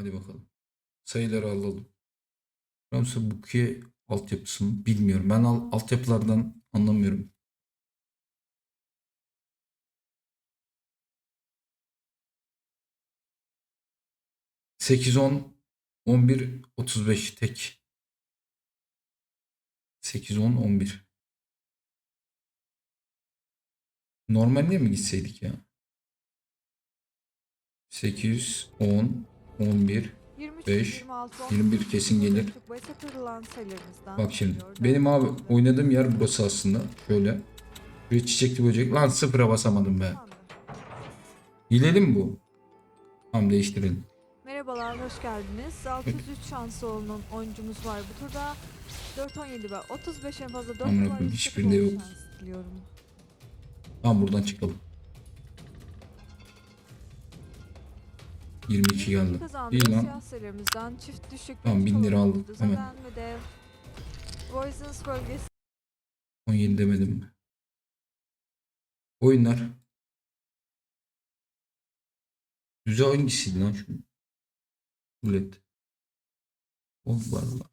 Hadi bakalım. Sayıları alalım. Ramsey Bukiye altyapısı mı? Bilmiyorum. Ben al, altyapılardan anlamıyorum. Sekiz, on, on bir, otuz beş tek. Sekiz, on, on bir. Normalde mi gitseydik ya? 8, 10, 11, 23, 5, 26, 21 kesin gelir. Bak şimdi. Benim abi oynadığım yer burası aslında. Şöyle. Bir çiçekli böcek. Lan sıfıra basamadım be. Hileli mi bu? Tamam değiştirelim. Merhabalar, hoş geldiniz. 603 şansı olan oyuncumuz var bu turda. 417 ve 35 en fazla 4 Amına koyayım, hiçbirinde yok. diliyorum. Tamam buradan çıkalım. 22 geldi. İyi lan. Tamam, bin lira aldım, hemen. Zaten ve de Voices bölgesi 17 demedim mi? Oyunlar. Güzel hangisiydi lan şu? Rulet. Oh valla.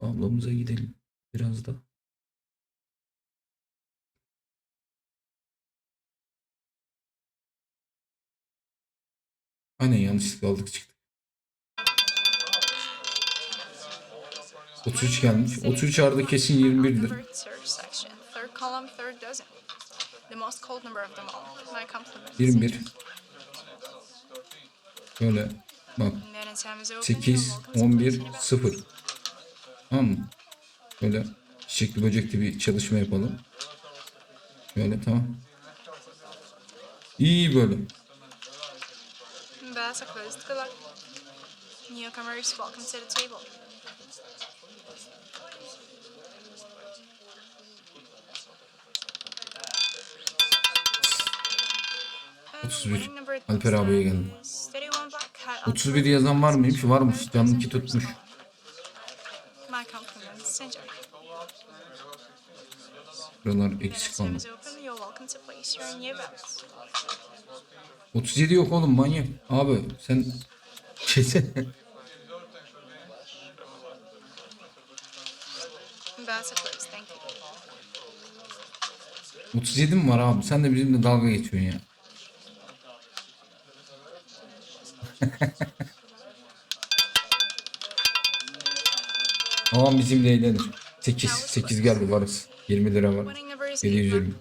Ablamıza gidelim. Biraz da. Aynen yanlışlıkla aldık çıktık. 33 gelmiş. 33 arada kesin 21'dir. Numbered search section. Third column, third dozen. The most cold number of them all. My compliments. 21. Böyle bak Then it's time is open. 8, Welcome to 11, Platinum Event. 0. Tamam mı? Böyle çiçekli böcekli bir çalışma yapalım. Şöyle tamam. İyi böyle. Bets are closed. Good luck. Newcomers, welcome to the table. And 31. winning number Alper abiye geldi. is 31 black hat 31 yazan var mıymış? Varmış. Tutmuş. My compliments. Enjoy. Buralar eksik the 37 yok oğlum manyak. Abi sen. Thank you. 37 mi var abi? Sen de bizimle dalga geçiyorsun ya. Ama bizimle eğlenir. 8, 8 geldi varız. 20 lira var. Winning number is 720.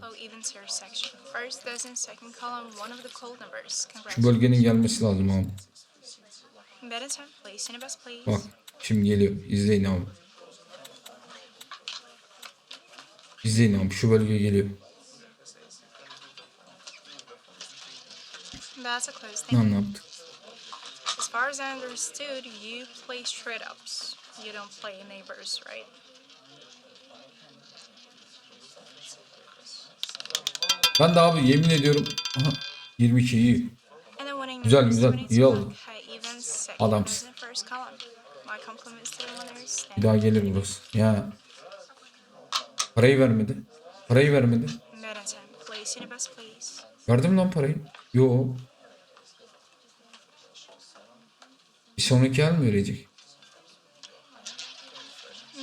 Şu bölgenin gelmesi lazım abi. Bak şimdi geliyor. İzleyin abi. İzleyin abi. Şu bölge geliyor. Ne anlattı? As far as I understood, you play straight ups. You don't play neighbors, right? Ben de abi yemin ediyorum. Aha, 22 iyi. Güzel, güzel. 22 İyi oldu. Adamsın. Bir daha gelir burası. Ya. Parayı vermedi. Parayı vermedi. Verdim lan parayı. Yo. Bir sonraki el mi verecek?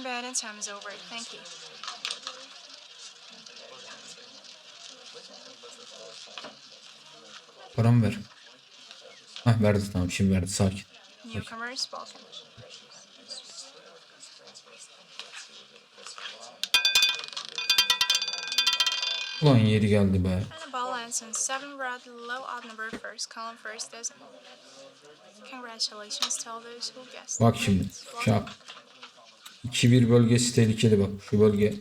Bet in time is over. Thank you. Paramı ver. Hah verdi tamam şimdi verdi sakin. Newcomers, welcome. Ulan yeri geldi be. And the ball ends in seven red, low odd number, first column, first dozen. Congratulations to all those who guessed. Bak şimdi. Şak. 2-1 bölgesi tehlikeli bak. Şu bölge.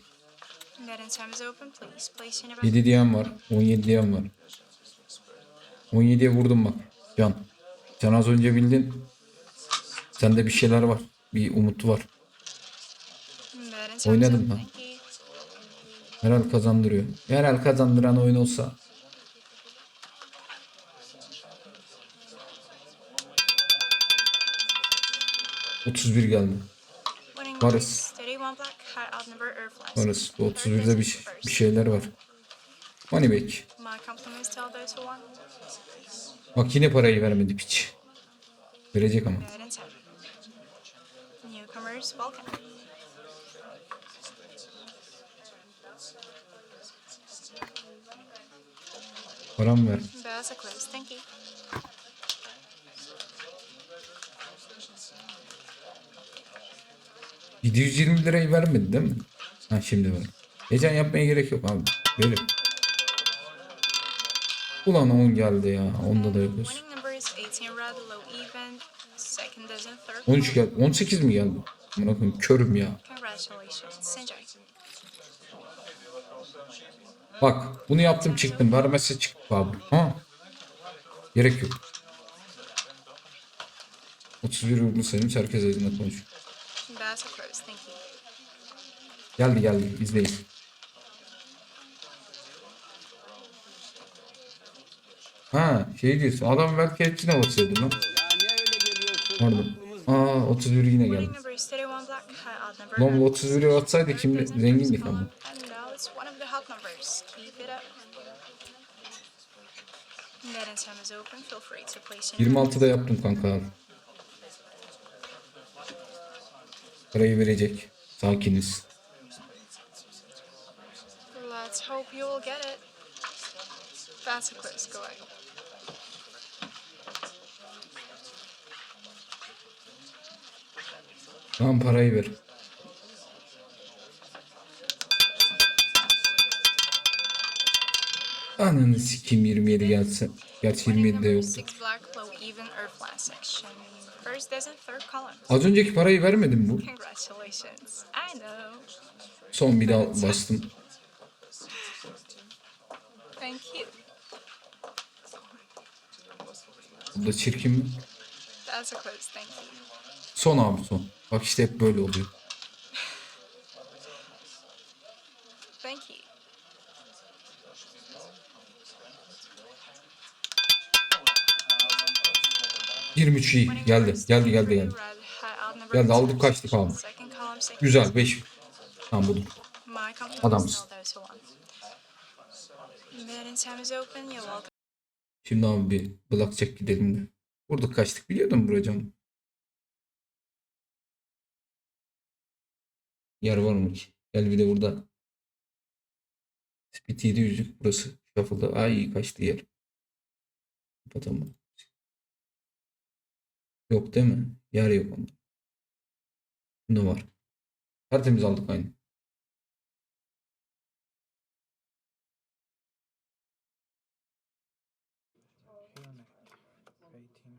7 diyen var. 17 diyen var. 17'ye vurdum bak. Can. Can az önce bildin. Sende bir şeyler var. Bir umut var. Oynadım you. Herhal kazandırıyor. Herhal kazandıran oyun olsa. Otuz bir geldi. Varız. Numbers, 31 black, high odd number, earth Varız. Bu 31'de bir, bir şeyler var. Who won. Bak yine parayı vermedi piç. Verecek ama. Bad and 10. Newcomers, welcome. Param ver. That's a close, thank you. ...720 lirayı vermedi değil mi? Ha şimdi ver. Heyecan yapmaya gerek yok abi. Verir. Ulan 10 geldi ya. Onda da yapıyoruz. Winning number is 18 red, low even, second dozen, third. 13 geldi. 18 mi geldi? Koyayım körüm ya. Bak bunu yaptım çıktım. Vermezse çıktı abi. Ha? Gerek yok. 31 uygun sayımız herkes adına konuşuyor. That's a close, thank you. Geldi geldi izleyin. Ha şey diyorsun adam belki hepsine basıyordu lan. Pardon. Aa 31 yine geldi. 31. Lan bu 31'i atsaydı kim zengindik ama. Now it's one of Parayı verecek. Sakiniz. Let's hope you will get it. That's a close. Go ahead. Tamam parayı ver. Ananı sikim 27 gelse. Gerçi Winning 27 de yoktu. Even, land section. First dozen, third column. Az önceki parayı vermedim bu. Congratulations. I know. Son bir daha bastım. Thank you. Bu da çirkin mi? That's a close. Thank you. Son abi son. Bak işte hep böyle oluyor. 23 iyi. Geldi. Geldi geldi geldi. Geldi aldık kaçtık abi. Güzel 5. Tamam buldum. Adamız. Şimdi abi bir blackjack gidelim de. Burada kaçtık biliyordum buracan. Yer var mı ki? Gel bir de burada. Speed 700'lük burası. Shuffle'da. Ay kaçtı yer. Kapatamam. Yok değil mi? Yer yok onda. Bunda var. Tertemiz aldık aynı. Hyundai 18.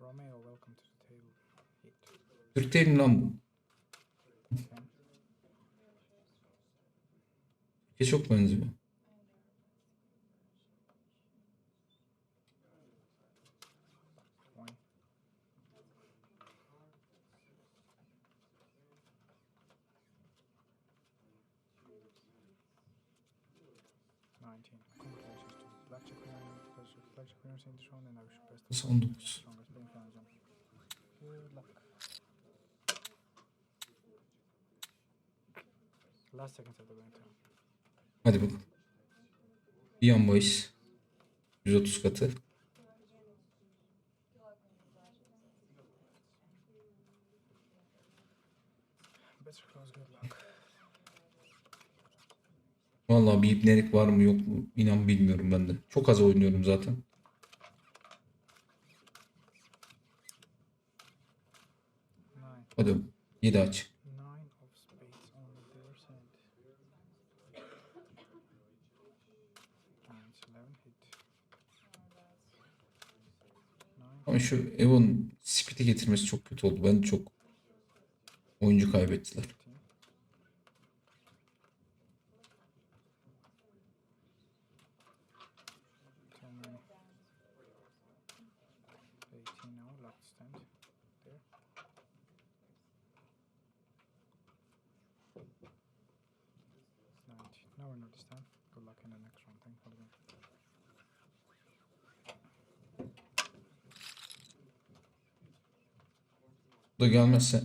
Romeo, welcome to the table. Hit. Türk değil mi lan bu? Türkiye çok benziyor. 19. Hadi bakalım. Bir yan bahis. 130 katı. Vallahi bir ibnelik var mı yok mu inan bilmiyorum ben de. Çok az oynuyorum zaten. Hadi 7 aç. Ama şu Evon speed'i getirmesi çok kötü oldu. Ben çok oyuncu kaybettiler. It's 90. No, we're not this time. Good luck in the next one. Thank you. Bu da gelmezse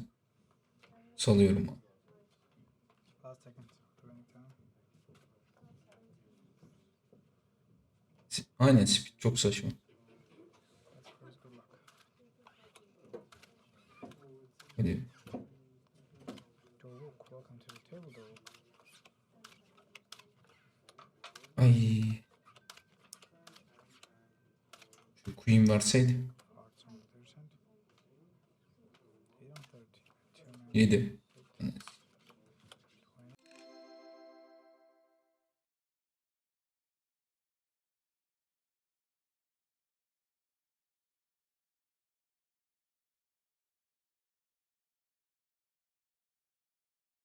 salıyorum. Aynen speed çok saçma. Now. 7.